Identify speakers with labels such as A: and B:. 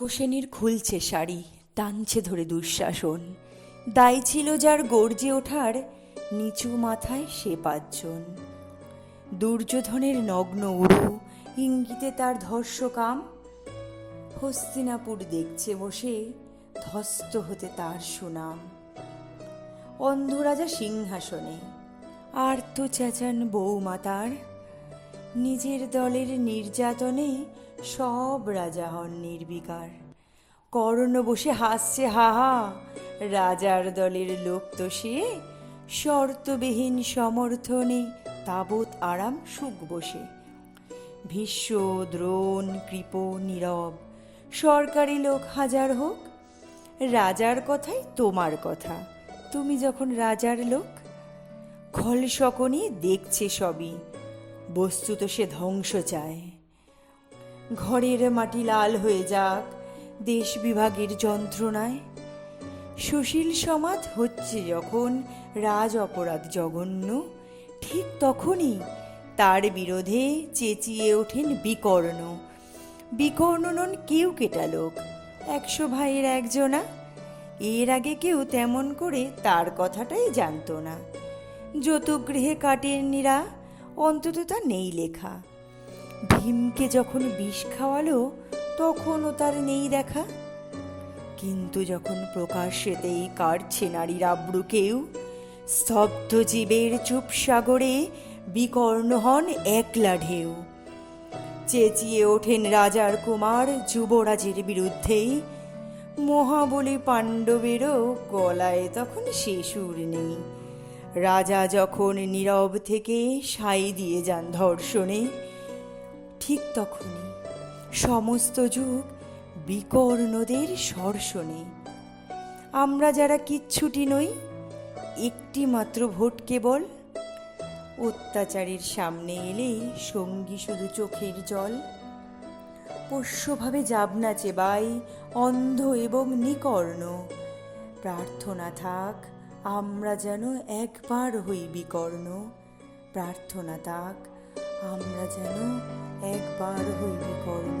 A: তক্ষসেনীর খুলছে শাড়ি, টানছে ধরে দুঃশাসন। দায় ছিল যার গর্জে ওঠার, নিচু মাথায় সে পাঁচজন। দুর্যোধনের নগ্ন উড়ু ইঙ্গিতে তার ধর্ষকাম। হস্তিনাপুর দেখছে বসে ধস্ত হতে তার সুনাম। অন্ধরাজা সিংহাসনে আর তো চেঁচান বৌমাতার নিজের দলের নির্যাতনে সব রাজা হন নির্বিকার। কর্ণ বসে হাসছে হাহা রাজার দলের লোক তো সে। শর্তবিহীন সমর্থনে তাবৎ আরাম সুখ বসে। ভীষ্ম, দ্রোণ, কৃপ, নীরব, সরকারি লোক হাজার হোক। রাজার কথাই তোমার কথা। তুমি যখন রাজার লোক, খল শকনি দেখছে সবই। বস্তুত সে ধ্বংস চায়। ঘরের মাটি লাল হয়ে যাক, দেশ বিভাগের যন্ত্রণায়। সুশীল সমাজ হচ্ছে যখন রাজ অপরাধ জঘন্য, ঠিক তখনই তার বিরোধে চেঁচিয়ে ওঠেন বিকর্ণ। বিকর্ণ নন কেউ কেটা লোক, একশো ভাইয়ের একজনা। এর আগে কেউ তেমন করে তার কথাটাই জানতো না। যতগৃহে কাটের নিরা অন্তত তা নেই লেখা। ভীমকে যখন বিষ খাওয়ালো, তখনও তার নেই দেখা। কিন্তু যখন প্রকাশ্যেতেই কাটছে নারীর আব্রু কেউ স্তব্ধ জীবের চুপ সাগরে বিকর্ণ হন একলা ঢেউ। চেঁচিয়ে ওঠেন রাজার কুমার যুবরাজের বিরুদ্ধেই মহাবলী পাণ্ডবেরও গলায় তখন সুর নেই। রাজা যখন নীরব থেকে সাই দিয়ে যান ধর্ষণে ঠিক তখনই সমস্ত যুগ বিকর্ণদের সর্ষণে আমরা যারা কিচ্ছুটি নই, একটি মাত্র ভোট কেবল। অত্যাচারীর সামনে এলেই সঙ্গী শুধু চোখের জল। পোষ্যভাবে যাবনা চেবাই অন্ধ এবং নিকর্ণ। প্রার্থনা থাক, আমরা যেন একবার হই বিকর্ণ। প্রার্থনা থাক আমরা যেন একবার হই বিকর্ণ